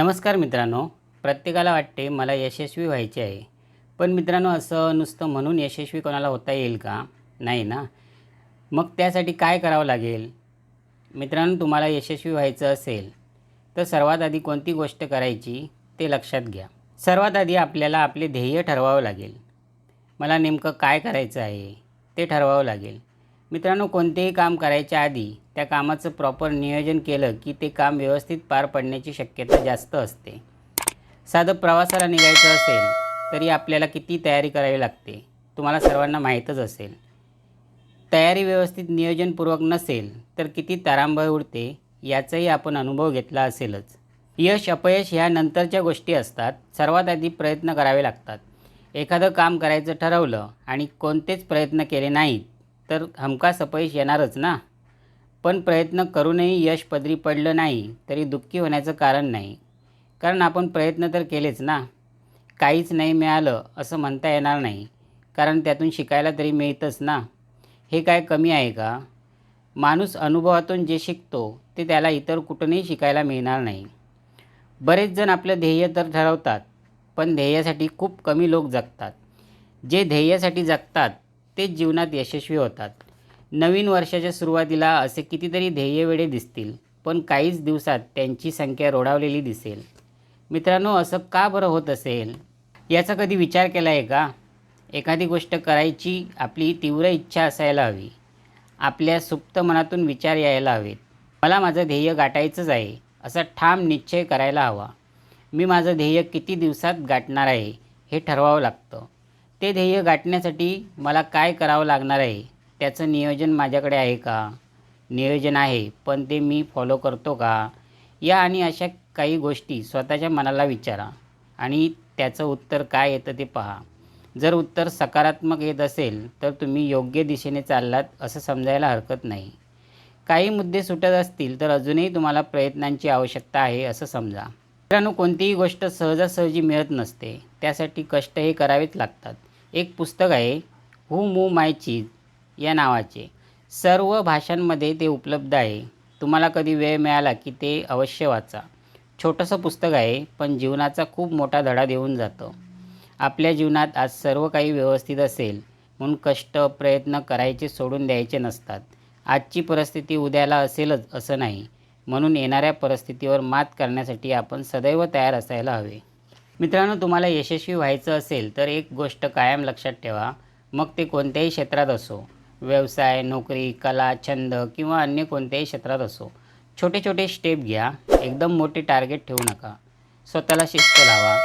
नमस्कार मित्रांनो. प्रत्येकाला वाटते मला यशस्वी व्हायचे आहे. पण मित्रांनो असं नुसतं म्हणून यशस्वी कोणाला होता येईल का? नाही ना? मग त्यासाठी काय करावं लागेल? मित्रांनो तुम्हाला यशस्वी व्हायचं असेल तर सर्वात आधी कोणती गोष्ट करायची ते लक्षात घ्या. सर्वात आधी आपल्याला आपले ध्येय ठरवावं लागेल. मला नेमकं काय करायचं आहे ते ठरवावं लागेल. मित्रांनो कोणतेही काम करायच्या आधी त्या कामाचं प्रॉपर नियोजन केलं की ते काम व्यवस्थित पार पडण्याची शक्यता जास्त असते. साधं प्रवासाला निघायचं असेल तरी आपल्याला किती तयारी करावी लागते तुम्हाला सर्वांना माहीतच असेल. तयारी व्यवस्थित नियोजनपूर्वक नसेल तर किती तारांबळ उडते याचाही आपण अनुभव घेतला असेलच. यश अपयश ह्या नंतरच्या गोष्टी असतात सर्वात आधी प्रयत्न करावे लागतात. एखादं काम करायचं ठरवलं आणि कोणतेच प्रयत्न केले नाहीत तर हमखास अपयश येणारच ना. पण प्रयत्न करूनही यश पदरी पडलं नाही तरी दुःखी होण्याचं कारण नाही. कारण आपण प्रयत्न तर केलेच ना. काहीच नाही मिळालं असं म्हणता येणार नाही. कारण त्यातून शिकायला तरी मिळतंच ना. हे काय कमी आहे का? माणूस अनुभवातून जे शिकतो ते त्याला इतर कुठूनही शिकायला मिळणार नाही. बरेच जण आपलं ध्येय तर ठरवतात पण ध्येयासाठी खूप कमी लोक जगतात. जे ध्येयासाठी जगतात तेच जीवनात यशस्वी होतात. नवीन वर्षाच्या सुरुवातीला असे कितीतरी ध्येयवेडे दिसतील पण काहीच दिवसात त्यांची संख्या रोडावलेली दिसेल. मित्रांनो असं का बरं होत असेल? याचा कधी विचार केला आहे का? एखादी गोष्ट करायची आपली तीव्र इच्छा असायला हवी. आपल्या सुप्त मनातून विचार यायला हवेत. मला माझं ध्येय गाठायचंच आहे असा ठाम निश्चय करायला हवा. मी माझं ध्येय किती दिवसात गाठणार आहे हे ठरवावं लागतं. ते ध्येय गाठण्यासाठी मला काय करावं लागणार आहे? त्याचं नियोजन माझ्याकडे आहे का? नियोजन आहे पण ते मी फॉलो करतो का? या आणि अशा काही गोष्टी स्वतःच्या मनाला विचारा आणि त्याचं उत्तर काय येतं ते पहा. जर उत्तर सकारात्मक येत असेल तर तुम्ही योग्य दिशेने चाललात असं समजायला हरकत नाही. काही मुद्दे सुटत असतील तर अजूनही तुम्हाला प्रयत्नांची आवश्यकता आहे असं समजा. मित्रांनो कोणतीही गोष्ट सहजासहजी मिळत नसते. त्यासाठी कष्ट हे करावेच लागतात. एक पुस्तक आहे हू मू माय चीज या नावाचे. सर्व भाषांमध्ये ते उपलब्ध आहे. तुम्हाला कधी वेळ मिळाला की ते अवश्य वाचा. छोटंसं पुस्तक आहे पण जीवनाचा खूप मोठा धडा देऊन जातं. आपल्या जीवनात आज सर्व काही व्यवस्थित असेल म्हणून कष्ट प्रयत्न करायचे सोडून द्यायचे नसतात. आजची परिस्थिती उद्याला असेलच असं नाही म्हणून येणाऱ्या परिस्थितीवर मात करण्यासाठी आपण सदैव तयार असायला हवे. मित्रांनो तुम्हाला यशस्वी व्हायचं असेल तर एक गोष्ट कायम लक्षात ठेवा. मग ते कोणत्याही क्षेत्रात असो. व्यवसाय नोकरी कला छंद किंवा अन्य कोणत्याही क्षेत्रात असो. छोटे छोटे स्टेप घ्या. एकदम मोठे टार्गेट ठेवू नका. स्वतःला शिस्त लावा.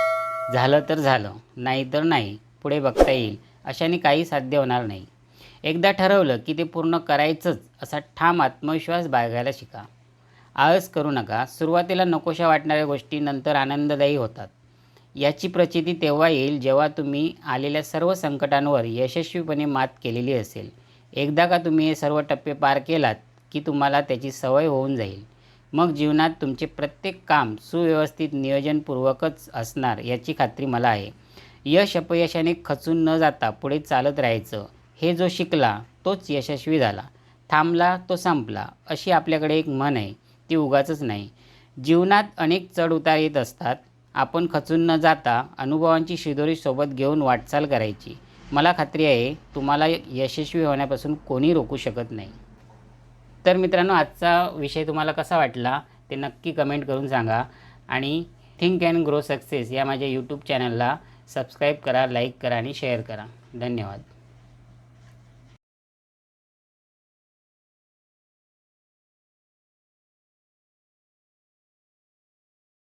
झालं तर झालं. नाही तर नाही. पुढे बघता येईल. अशाने काही साध्य होणार नाही. एकदा ठरवलं की ते पूर्ण करायचंच असा ठाम आत्मविश्वास बाळगायला शिका. आळस करू नका. सुरुवातीला नकोशा वाटणाऱ्या गोष्टी नंतर आनंददायी होतात. याची प्रचिती तेव्हा येईल जेव्हा तुम्ही आलेल्या सर्व संकटांवर यशस्वीपणे मात केलेली असेल. एकदा का तुम्ही हे सर्व टप्पे पार केलात की तुम्हाला त्याची सवय होऊन जाईल. मग जीवनात तुमचे प्रत्येक काम सुव्यवस्थित नियोजनपूर्वकच असणार याची खात्री मला आहे. यश अपयशाने खचून न जाता पुढे चालत राहायचं. हे जो शिकला तोच यशस्वी झाला. थांबला तो संपला अशी आपल्याकडे एक म्हण आहे. ती उगाचच नाही. जीवनात अनेक चढ उतार येत असतात. आपण खचून न जाता अनुभवांची शिदोरी सोबत घेऊन वाटचाल करायची. मला खात्री आहे तुम्हाला यशस्वी होण्यापासून कोणी रोखू शकत नाही. तर मित्रांनो आजचा विषय तुम्हाला कसा वाटला ते नक्की कमेंट करून सांगा आणि थिंक अँड ग्रो सक्सेस या माझ्या यूट्यूब चॅनलला सबस्क्राईब करा लाईक करा आणि शेअर करा. धन्यवाद.